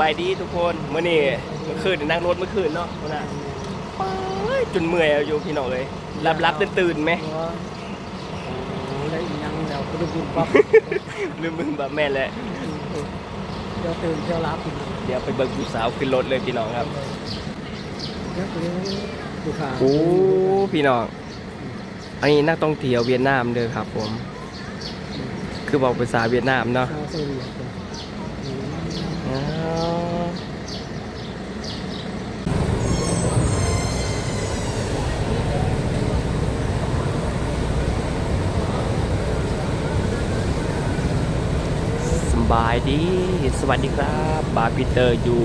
บายดีทุกคนเมื่อนี้เมื่อคืนนี่นั่งรถเมื่อคืนเนาะพุ่นน่ะป๊าดจนเมื่อยเอาอยู่พี่น้องเลยรับรับตื่นตื่นๆไหมโอ้ได้อีกยังแล้วก็ดูบุญปั๊บ ลืมมึงแบบแม่นแหละเดี๋ยวตื่นเดี๋ยวรับอีกเดี๋ยวไปเบิกผู้สาวขึ้นรถเลยพี่น้องครับ เดี๋ยวไปดูข่าวโอ้พี่น้องอันนี้นักท่องเที่ยวเวียดนามเด้อครับผม คือบอกภาษาเวียดนามเนาะ ชาวโซเวียตเลยอ๋อ สบายดี สวัสดีครับ บาปีเตอร์อยู่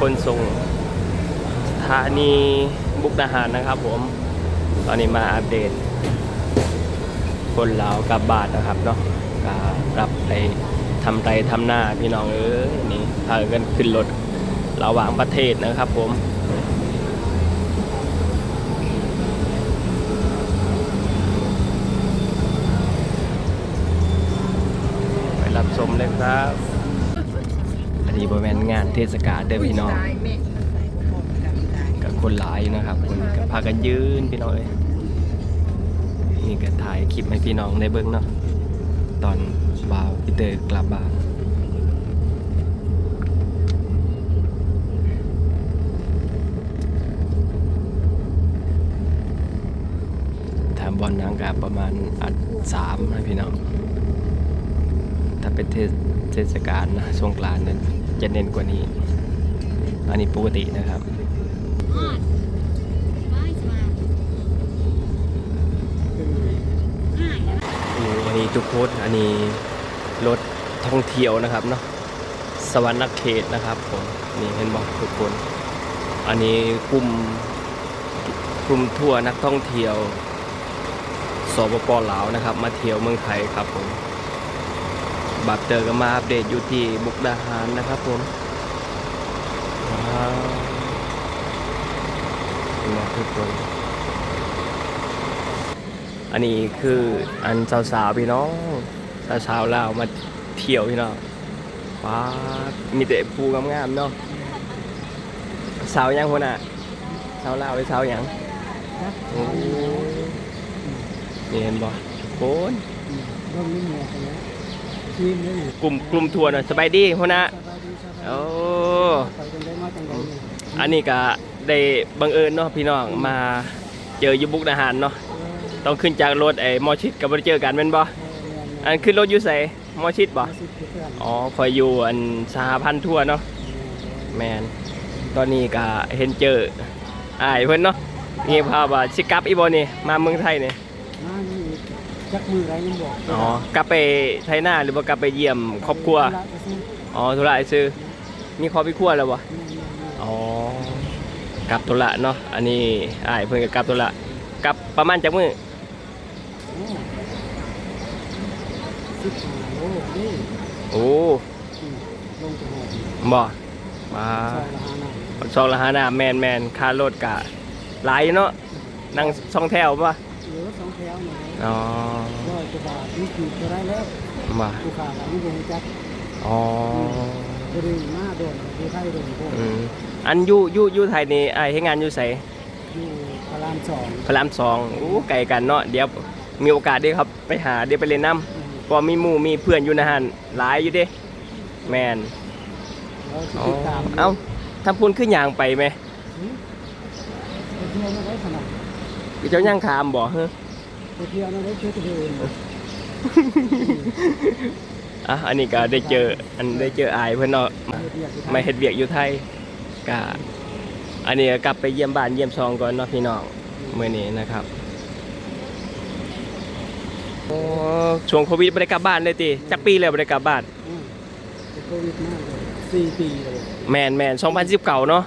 คนส่งสถานีบุกดาหารนะครับผม ตอนนี้มาอัปเดต คนลาวกลับบ้านนะครับเนาะก็รับไป ทำไรทำหน้าพี่น้องเอ้ยนี่พากันขึ้นรถระหว่างประเทศนะครับผมไปรับชมเลยครับอันนี้บริเวณงานเทศกาลเด้อพี่น้องกับคนหลายนะครับคนก็พากันยืนพี่น้องเอ้ยนี่ก็ถ่ายคลิปให้พี่น้องได้เบิ่งเนาะ ตอนบ่าวพี่เตอร์กลับบ้านทำบอลนางกาประมาณอัดสามนะพี่น้อง ถ้าเป็นเทศเทศกาลนะสงกรานต์เนี่ยจะเน้นกว่านี้ อันนี้ปกตินะครับ ทุกคนอันนี้รถท่องเที่ยวนะครับเนาะสวรรค์เขตนะครับผมนี่เห็นบอกทุกคน อันนี้กลุ่มกลุ่มทัวร์นักท่องเที่ยวสปปลาวนะครับ มาเที่ยวเมืองไทยครับผมบับเจอกันมาอัปเดตอยู่ที่บุกดาหารนะครับผมว้าวทุกคน อันนี้คืออันสาวๆพี่น้องสาวๆลามาเที่ยวพี่น้องว้ามีแต่ภูงามๆเนาะสาวยังคนอะสาวลาวไปสาวยังนะโอ้นี่เห็นบ่ทุกคนกลุ่มกลุ่มทัวร์หน่อยสบายดีคนน่ะโอ้อันนี้ก็ได้บังเอิญเนาะพี่น้องมาเจอยูบุกดาหารเนาะ ต้องขึ้นจากรถไอ้มอชิดกับบ่ได้เจอกันแม่นบ่อันขึ้นรถอยู่ไสมอชิดบ่อ๋อคอยอยู่อันสหพันธ์ทั่วเนาะแมนตอนนี้ก็เห็นเจออ้ายเพิ่นเนาะนี่พาว่าสิกลับอีบ่นี่มาเมืองไทยนี่มานี่จักมือไรยังบอกอ๋อกลับไปไทยหน้าหรือว่ากลับไปเยี่ยมครอบครัวอ๋อธุระซื้อมีครอบครัวแล้วบ่อ๋อกลับธุระเนาะอันนี้อ้ายเพิ่นก็กลับธุระกลับประมาณจักมื้อ สิบห้าโอ้นี่โอ้ลงจังหวัดบ่มาซอยละห้าหน่อยซองละหาหน้าแมนแมนค่ารถกะหลายอยู่เนาะนั่งสองแถวป่ะเหลือสองแถวหน่อยอ๋อร้อยกว่าบาทนี่คือจะได้แล้วมาลูกค้าหลังวงจักอ๋อบริณมาโดนคือไทยโดนพวกอืมอันอยูอยูอยูไทยนี่ไอ้ให้งานอยู่ใสอยู่พระรามสองพระรามสองอู้ไกลกันเนาะเดี๋ยว มีโอกาสได้ครับไปหาเดี๋ยวไปเล่นน้ำเพอมีหมู่มีเพื่อนอยู่นะฮันหลายอยู่เด้แมนเราจะอ๋อติดตามเอ้าทำพูนขึ้นยางไปไหมไปเที่ยวไม่ได้ขนาดเจ้าย่างขามบ่เฮ้อไปเที่ยวไม่ได้เที่ยวเดินอะอันนี้ก็ได้เจออันได้เจออายเพื่อนเนาะมามาเฮ็ดเวียกอยู่ไทยกะอันนี้ก็กลับไปเยี่ยมบ้านเยี่ยมซองก่อนเนาะพี่น้องมื้อนี้นะครับ โอ้ช่วงโควิดบ่ได้กลับบ้านเลยติจักปีแล้วบ่ได้กลับบ้านโควิดมากเลยสี่ปีเลยแม่นแม่น2019เนาะ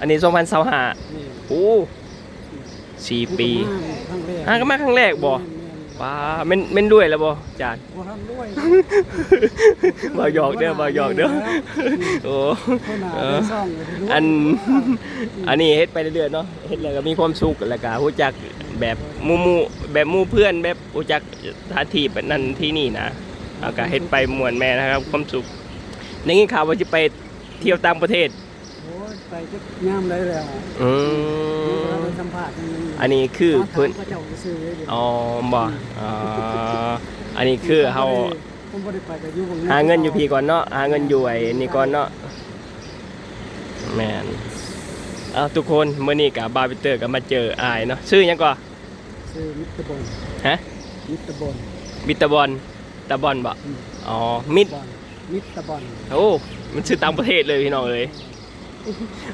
อันนี้2025นี่โอ้สี่ปี ครั้งแรกอะก็มาครั้งแรกบ่ ว้าแม่นแม่นด้วยแล้วบ่จานบ่ทันด้วยบ่หยอกเด้อบ่หยอกเด้อ โอ้ คนหนาเอได้อซ่องเลยที่รู้อัน อันนี้เฮ็ดไปเรื่อยๆเนาะเฮ็ดแล้วก็มีความสุขแล้วก็รู้จัก แบบหมู่หมู่แบบหมู่เพื่อนแบบรู้จักสถานที่แบบนั้นที่นี่นะแล้วก็เฮ็ดไปม่วนแม่นะครับ ความสุขในงี้ข่าวว่าจะไปเที่ยวต่างประเทศโอ้ยไปจะย่ามได้แล้วอืมเราไปสัมภาษณ์ยังอันนี้คือเพิ่เพิ่นนก็เจ้าซื้อเลยเดี๋ยวอ๋อบ่อ๋ออันนี้คือเฮาผมบ่ได้ไปแต่อยู่บหาเงินอยู่พี่ก่อนเนาะหาเงินอยู่ไอ้นี่ก่อนเนาะแม่นเอาทุกคนมื้อนี้กับบาร์บิเตอร์ก็มาเจออายเนาะชื่อหยังก่อ ซื้อมิตรบอลฮะมิตรบอลมิตรบอลตะบอลบ่อืมอ๋อมิตรบอลมิตรบอลโอ้มันชื่อต่างประเทศเลยพี่น้องเอ้ย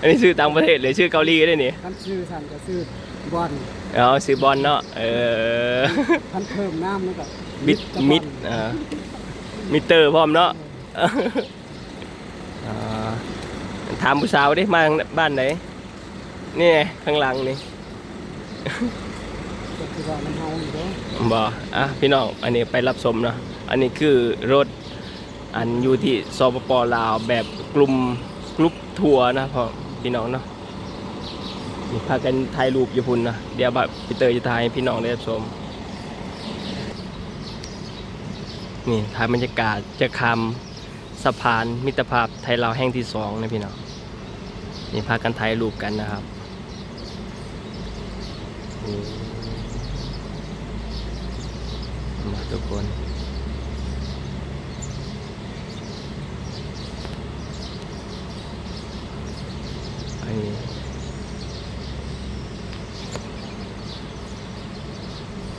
อันนี้ชื่อต่างประเทศเลยชื่อเกาหลีได้นี่คันชื่อสั่นก็ซื้อบอลอ๋อชื่อบอลเนาะเออคันเพิ่มน้ำแล้วก็มิดตรบอลมิดอ่ามิเตอร์พร้อมเนาะอ่าถามผู้สาวดิมาบ้านไหนนี่ไงข้างหลังนี่ ก็คือว่าน้ำเฮาอยู่เด้บ่อะพี่น้องอันนี้ไปรับชมเนาะอันนี้คือรถอันอยู่ที่สปปลาวแบบกลุ่มกลุ่มทัวร์นะพ่อพี่น้องเนาะนี่พากันถ่ายรูปอยู่พุ่นนะเดี๋ยวแบบพี่เตยจะถ่ายให้พี่น้องได้รับชมนี่ถ่ายบรรยากาศจะคำสะพานมิตรภาพไทยลาวแห่งที่สองนะพี่น้องนี่พากันถ่ายรูปกันนะครับนี่มา ทุกคนอันนี้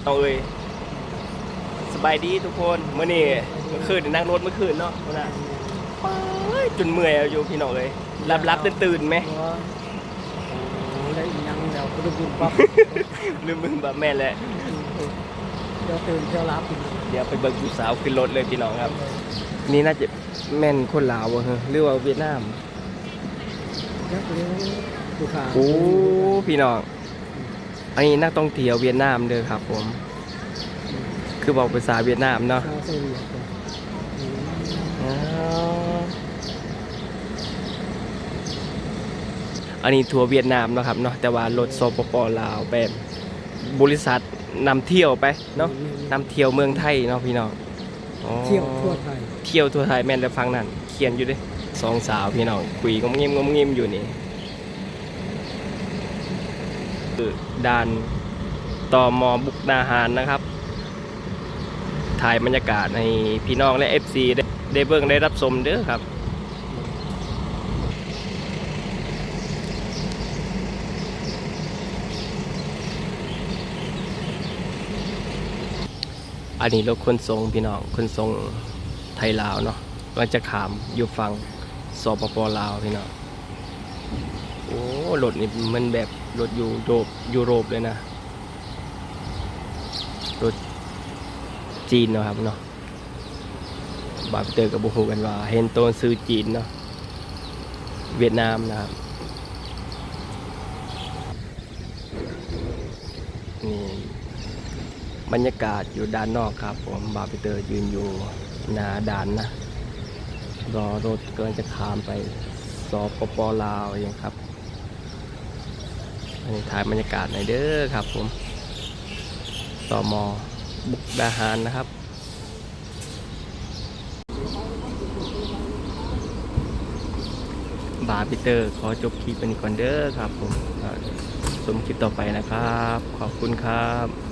เอาเอ้ยสบายดีทุกคนเมื่อนี้เมื่อคืนนี่นั่งรถเมื่อคืนเนาะพุ่นน่ะป๊าดจนเมื่อยเอาอยู่พี่น้องเลยรับรับตื่นตื่นๆไหมเพราะว่าโอ้ได้อีหยังแล้วก็ได้บุญปั๊บลืมมึงแบบแม่นแหละ เดี๋ยวตื่นเที่ยวรับอีกเดี๋ยวไปเบิกผู้สาวขึ้นรถเลยพี่น้องครับ นี่น่าจะแม่นคนลาวบ่ฮะหรือว่าเวียดนามเดี๋ยวเดี๋ยวดูข่าวโอ้พี่น้องอันนี้นักท่องเที่ยวเวียดนามเด้อครับ ผม คือบอกภาษาเวียดนามเนาะชาวเซเรียจ้ะอืมอ๋ออันนี้ทัวร์เวียดนามเนาะครับเนาะแต่ว่ารถสปปลาวแบบบริษัท นำเที่ยวไปเนาะนำเที่ยวเมืองไทยเนาะพี่น้องอ๋อเที่ยวทั่วไทย เที่ยวทั่วไทยแม่นแต่ฟังนั่นเขียนอยู่เด้สองสาวพี่น้องคุยงมงิมงมงิมอยู่นี่คือด่านตอมอบุกดาหารนะครับ ถ่ายบรรยากาศให้พี่น้องและ FC ได้ได้เบิ่งได้รับชมเด้อครับ อันนี้รถคนทรงพี่น้องคนทรงไทยลาวเนาะกำลังจะขามอยู่ฝั่งสปปลาวพี่น้องโอ้รถนี่มันแบบรถยูโรปยุโรปเลยนะรถจีนเนาะครับเนาะบาร์เตอร์กับบุฮูกันว่า เห็นตัวซื้อจีนเนาะเวียดนามนะครับ บรรยากาศอยู่ด้านนอกครับผมบาร์ปิเตอร์ยืนอยู่หน้าด่านนะรอรถกำลังจะข้ามไปสปปลาวอย่างครับอันนี้ถ่ายบรรยากาศหน่อยเด้อครับผมต่อมอบุกดาหารนะครับบาร์ปิเตอร์ขอจบคลิปเป็นก่อนเด้อครับผมชมคลิปต่อไปนะครับ ขอบคุณครับ